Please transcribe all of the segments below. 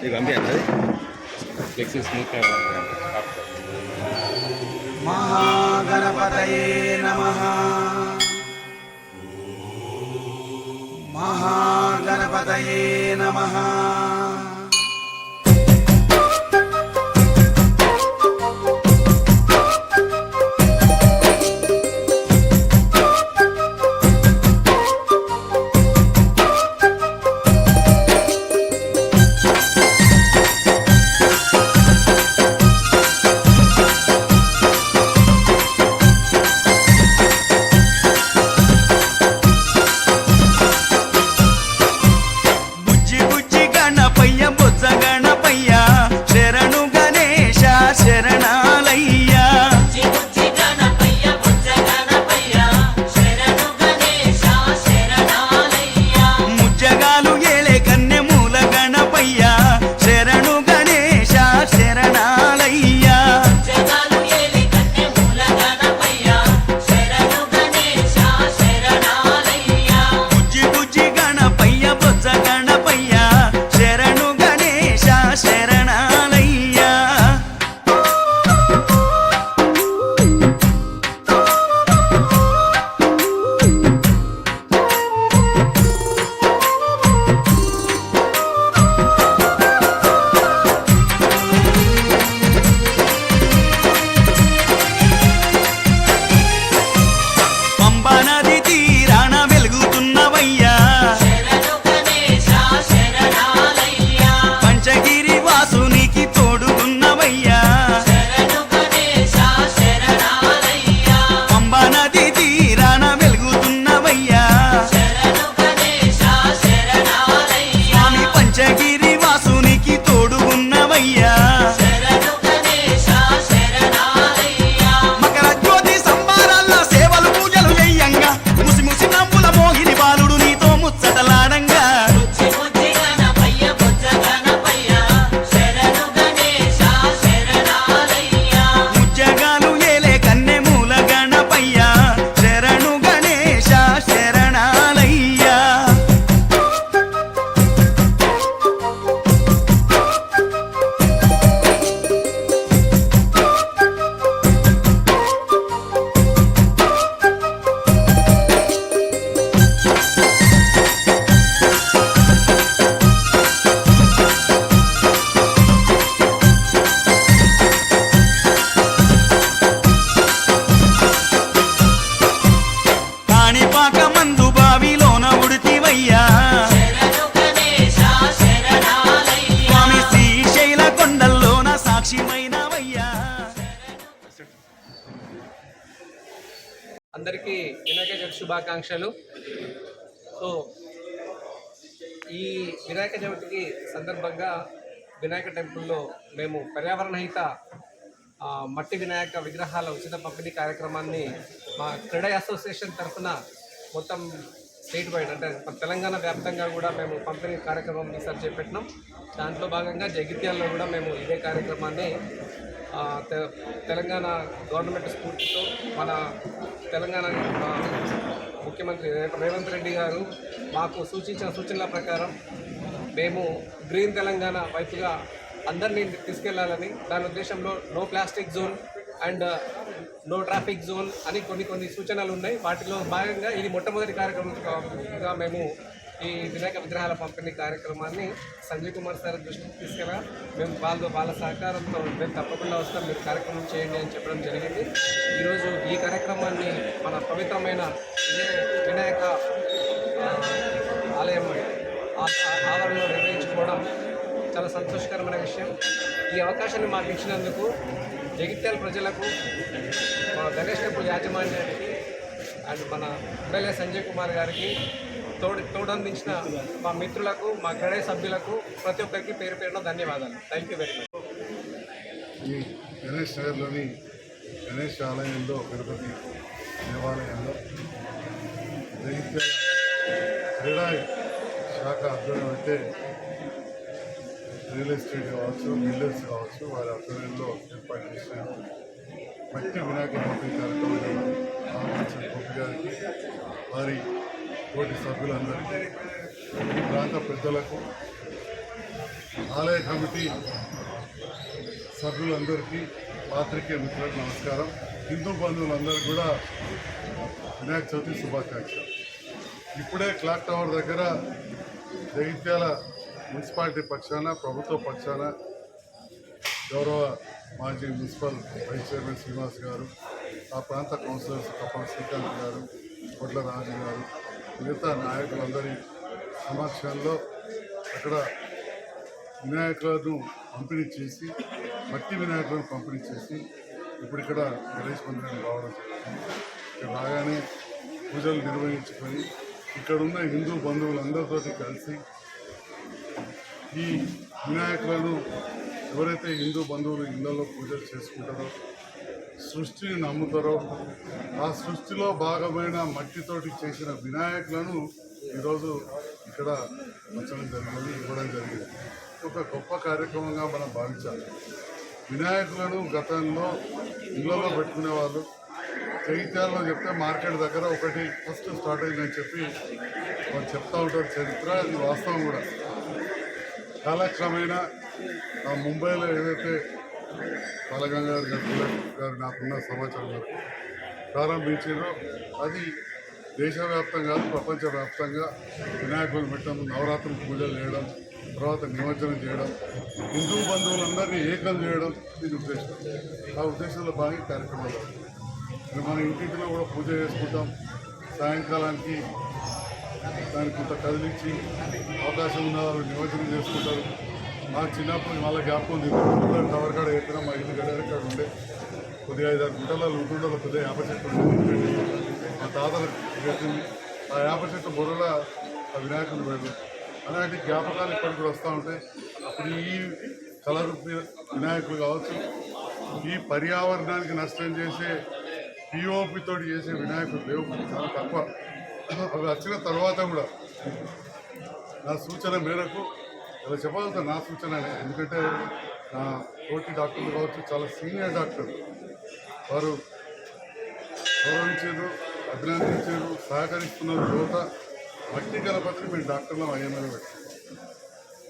నీకు పంపించాలి అది ఫ్లెక్సీ స్మూత్ మహాగణపతయే నమ. మహాగణపతయే నమ. శుభాకాంక్షలు. సో ఈ వినాయక చవితికి సందర్భంగా వినాయక టెంపుల్లో మేము పర్యావరణహిత మట్టి వినాయక విగ్రహాల ఉచిత పంపిణీ కార్యక్రమాన్ని మా క్రీడా అసోసియేషన్ తరఫున మొత్తం స్టేట్ వైడ్ అంటే తెలంగాణ వ్యాప్తంగా కూడా మేము పంపిణీ కార్యక్రమం ఈసారి చేపట్టినాం. దాంట్లో భాగంగా జగిత్యాల్లో కూడా మేము ఇదే కార్యక్రమాన్ని తె- తెలంగాణ గవర్నమెంట్ స్ఫూర్తితో మన తెలంగాణ ముఖ్యమంత్రి రేవంత్ రెడ్డి గారు మాకు సూచించిన సూచనల ప్రకారం మేము గ్రీన్ తెలంగాణ వైపుగా అందరినీ తీసుకెళ్ళాలని దాని ఉద్దేశంలో no plastic zone and no traffic zone అని కొన్ని కొన్ని సూచనలు ఉన్నాయి. వాటిలో భాగంగా ఇది మొట్టమొదటి కార్యక్రమంగా మేము ఈ వినాయక విగ్రహాల పంపిణీ కార్యక్రమాన్ని సంజయ్ కుమార్ సార్ దృష్టికి తీసుకెళ్ళా. మేము వాళ్ళతో వాళ్ళ సహకారంతో మేము తప్పకుండా వస్తాం మీరు కార్యక్రమం చేయండి అని చెప్పడం జరిగింది. ఈరోజు ఈ కార్యక్రమాన్ని మన పవిత్రమైన వినాయక uh, ఆలయం ఆవరణలో నిర్వహించుకోవడం చాలా సంతోషకరమైన విషయం. ఈ అవకాశాన్ని మాకు ఇచ్చినందుకు జగిత్యాల ప్రజలకు మా గణేష్ టెంపుల్ యాజమాన్యానికి అండ్ మన ఎమ్మెల్యే సంజయ్ కుమార్ గారికి తోడు తోడందించిన మా మిత్రులకు మా గణేష్ సభ్యులకు ప్రతి ఒక్కరికి పేరు పేరున ధన్యవాదాలు. Thank you very much Ganesh నగర్లోని గణేష్ ఆలయంలో గణపతి దేవాలయంలో జగిత్యాల క్రీడా శాఖ ఆధ్వర్యం అయితే రియల్ ఎస్టేట్ కావచ్చు బిల్డర్స్ కావచ్చు వారి ఆధ్వర్యంలో ఏర్పాటు చేసిన మట్టి వినాయక చవితి కార్యక్రమాన్ని ఆలోచించిన గోపి గారికి వారి తోటి సభ్యులందరికీ ఈ ప్రాంత పెద్దలకు ఆలయ కమిటీ సభ్యులందరికీ పాత్రికేయ మిత్రులకు నమస్కారం. హిందూ బంధువులందరూ కూడా వినాయక చవితి శుభాకాంక్షలు. ఇప్పుడే క్లాక్ టవర్ దగ్గర జగిత్యాల మున్సిపాలిటీ పక్షాన ప్రభుత్వ పక్షాన గౌరవ మాజీ మున్సిపల్ వైస్ చైర్మన్ శ్రీనివాస్ గారు ఆ ప్రాంత కౌన్సిలర్స్ కప్పల శ్రీకాంత్ గారు కొట్ల రాజు గారు మిగతా నాయకులందరి సమక్షంలో అక్కడ వినాయకులను పంపిణీ చేసి మట్టి వినాయకులను పంపిణీ చేసి ఇప్పుడు ఇక్కడ గణేష్ మందిరానికి రావడం జరిగింది. ఇక్కడ రాగానే పూజలు నిర్వహించుకొని ఇక్కడ ఉన్న హిందూ బంధువులందరితో కలిసి ఈ వినాయకులను ఎవరైతే హిందూ బంధువులు ఇళ్ళలో పూజలు చేసుకుంటారో సృష్టిని నమ్ముతారో ఆ సృష్టిలో భాగమైన మట్టితోటి చేసిన వినాయకులను ఈరోజు ఇక్కడ ఉంచడం జరిగింది ఇవ్వడం జరిగింది. ఒక గొప్ప కార్యక్రమంగా మనం భావించాలి. వినాయకులను గతంలో ఇళ్ళలో పెట్టుకునే వాళ్ళు చైత్యాలలో చెప్తే మార్కెట్ దగ్గర ఒకటి ఫస్ట్ స్టార్ట్ అయిందని చెప్పి వాళ్ళు చెప్తూ ఉంటారు చరిత్ర అది వాస్తవం కూడా. కాలక్రమేణా ఆ ముంబైలో ఏదైతే బాలగంగాధర్ గారు గారు నాకున్న సమాచారం ప్రారంభించారో అది దేశవ్యాప్తంగా ప్రపంచవ్యాప్తంగా వినాయకులు పెట్టడం నవరాత్రులు పూజలు చేయడం తర్వాత నిమజ్జనం చేయడం హిందూ బంధువులందరినీ ఏకం చేయడం దీని ఉద్దేశం. ఆ ఉద్దేశంలో భాగంగా కార్యక్రమాలు మన ఇంటింటిలో కూడా పూజ చేసుకుంటాం. సాయంకాలానికి దాన్ని కొంత కదిలించి అవకాశం ఉన్న వాళ్ళు నిమజ్జనం చేసుకుంటారు. మా చిన్నప్పుడు మళ్ళీ జ్ఞాపకం ఉంది. టవర్ కాడ ఎత్తున మా ఇల్లు గడ కాడ ఉండే. కొద్దిగా ఐదు ఆరు గుంటలలో ఉంటుండలో కొద్దిగా యాప చెట్టు ఉండేది మా తాతలు పెట్టింది ఆ యాప చెట్టు బుర్రల ఆ వినాయకుడు పెడతారు అలాంటి జ్ఞాపకాలు ఇప్పటికి కూడా వస్తూ ఉంటాయి. అప్పుడు ఈ కలర్ వినాయకులు కావచ్చు ఈ పర్యావరణానికి నష్టం చేసే పిఓపి తోటి చేసే వినాయకుడు లేవు చాలా తక్కువ. అవి వచ్చిన తర్వాత కూడా నా సూచన మేరకు ఇలా చెప్పాల్సిన నా సూచన ఎందుకంటే నా తోటి డాక్టర్లు కావచ్చు చాలా సీనియర్ డాక్టర్ వారు గౌరవించారు అభినందించారు సహకరిస్తున్నారు యువత మట్టి గణపతిని మేము డాక్టర్లు అయ్యమని పెట్టి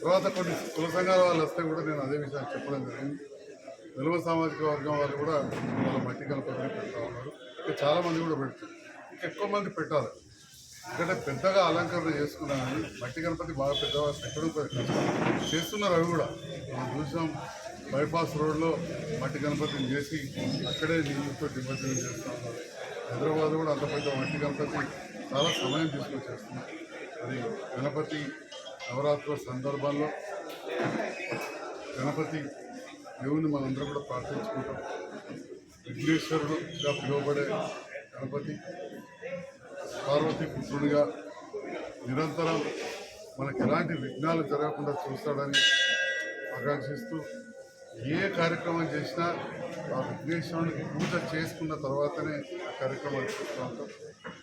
తర్వాత కొన్ని కుల సంఘాల వాళ్ళు వస్తే కూడా నేను అదే విషయాన్ని చెప్పడం జరిగింది. వెలువ సామాజిక వర్గం వాళ్ళు కూడా వాళ్ళ మట్టి గణపతిని పెడతా ఉన్నారు. ఇంకా చాలామంది కూడా పెడతారు. ఇంకా ఎక్కువ మంది పెట్టాలి. ఎందుకంటే పెద్దగా అలంకరణ చేసుకున్నాను మట్టి గణపతి బాగా పెద్దగా ఎక్కడ చేస్తున్నారు అవి కూడా. మనం చూసాం బైపాస్ రోడ్లో మట్టి గణపతిని చేసి అక్కడే నీళ్ళతో నిమజ్జనం చేస్తున్నాం. హైదరాబాద్ కూడా అంత పెద్ద మట్టి గణపతి చాలా సమయం తీసుకొని చేస్తున్నారు అది గణపతి నవరాత్రుల సందర్భంలో గణపతి దేవుని మనందరం కూడా ప్రార్థించుకుంటాం. విఘ్నేశ్వరుడుగా పిలువబడే గణపతి పార్వతీ పుత్రుడిగా నిరంతరం మనకు ఎలాంటి విఘ్నాలు జరగకుండా చూస్తాడని ఆకాంక్షిస్తూ ఏ కార్యక్రమం చేసినా ఆ విఘ్నేశ్వరునికి పూజ చేసుకున్న తర్వాతనే ఆ కార్యక్రమాలు చూస్తూ ఉంటాం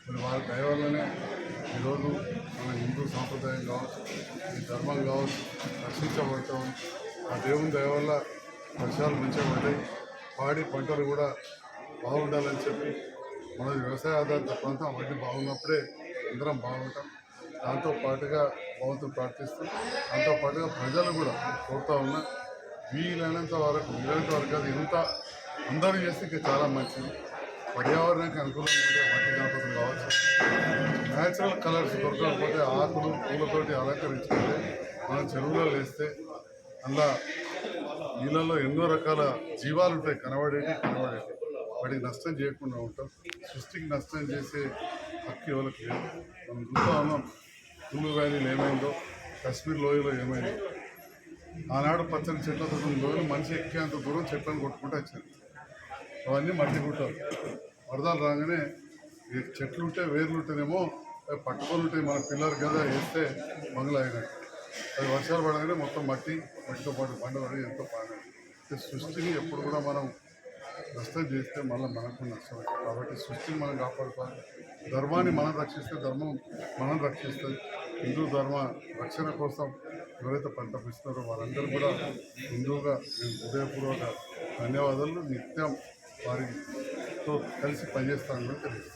మరి వారి దయవల్లనే ఈరోజు మన హిందూ సాంప్రదాయం కావచ్చు ఈ ధర్మం కావచ్చు రక్షించబడతాం ఆ దేవుని దయ వల్ల వర్షాలు మంచిగా పడ్డాయి. పాడి పంటలు కూడా బాగుండాలని చెప్పి మన వ్యవసాయ ఆధారిత ప్రాంతం అవన్నీ బాగున్నప్పుడే అందరం బాగుంటాం. దాంతో పాటుగా భగవంతుని ప్రార్థిస్తూ దాంతో పాటుగా ప్రజలు కూడా కోరుతా ఉన్నా వీలైనంత వరకు వీలైనంత వరకు అది ఎంత అందరూ చేస్తే ఇంకా చాలా మంచిది. పర్యావరణానికి అనుకూలంగా ఉండే మట్టి గణపతులు కావచ్చు. న్యాచురల్ కలర్స్ దొరకకపోతే ఆకులు పూలతోటి అలంకరించుకుంటే మనం చెరువులో వేస్తే అలా నీళ్ళలో ఎన్నో రకాల జీవాలు ఉంటాయి కనబడేవి కనబడేవి వాడికి నష్టం చేయకుండా ఉంటాం. సృష్టికి నష్టం చేసే హక్కు ఎవరికి లేదు. మనం చూస్తూ ఉన్నాం. కుల్లు వ్యాలీలో ఏమైందో కశ్మీర్ లోయలో ఏమైందో. ఆనాడు పచ్చని చెట్లతో ఉన్న లోయలు మనిషి ఎక్కేంత దూరం చెట్లను కొట్టుకుంటూ వచ్చింది అవన్నీ మట్టి గుట్టలు. వరదలు రాగానే చెట్లు ఉంటే వేర్లు ఉంటేనేమో పట్టుకొని ఉంటాయి మన పిల్లలు కదా వేస్తే మంగళ అది వర్షాలు పడగానే మొత్తం మట్టి మట్టితో పాటు బండ పడి ఎంతో బాగా సృష్టిని ఎప్పుడు కూడా మనం నష్టం చేస్తే మళ్ళీ మనకు నష్టం. అవుతుంది. కాబట్టి సృష్టిని మనం కాపాడుకోవాలి. ధర్మాన్ని మనం రక్షిస్తే ధర్మం మనం రక్షిస్తుంది హిందూ ధర్మ రక్షణ కోసం ఎవరైతే పరితపిస్తున్నారో వారందరూ కూడా హిందువుగా నేను హృదయపూర్వక ధన్యవాదాలు. నిత్యం వారితో కలిసి పనిచేస్తానని తెలియదు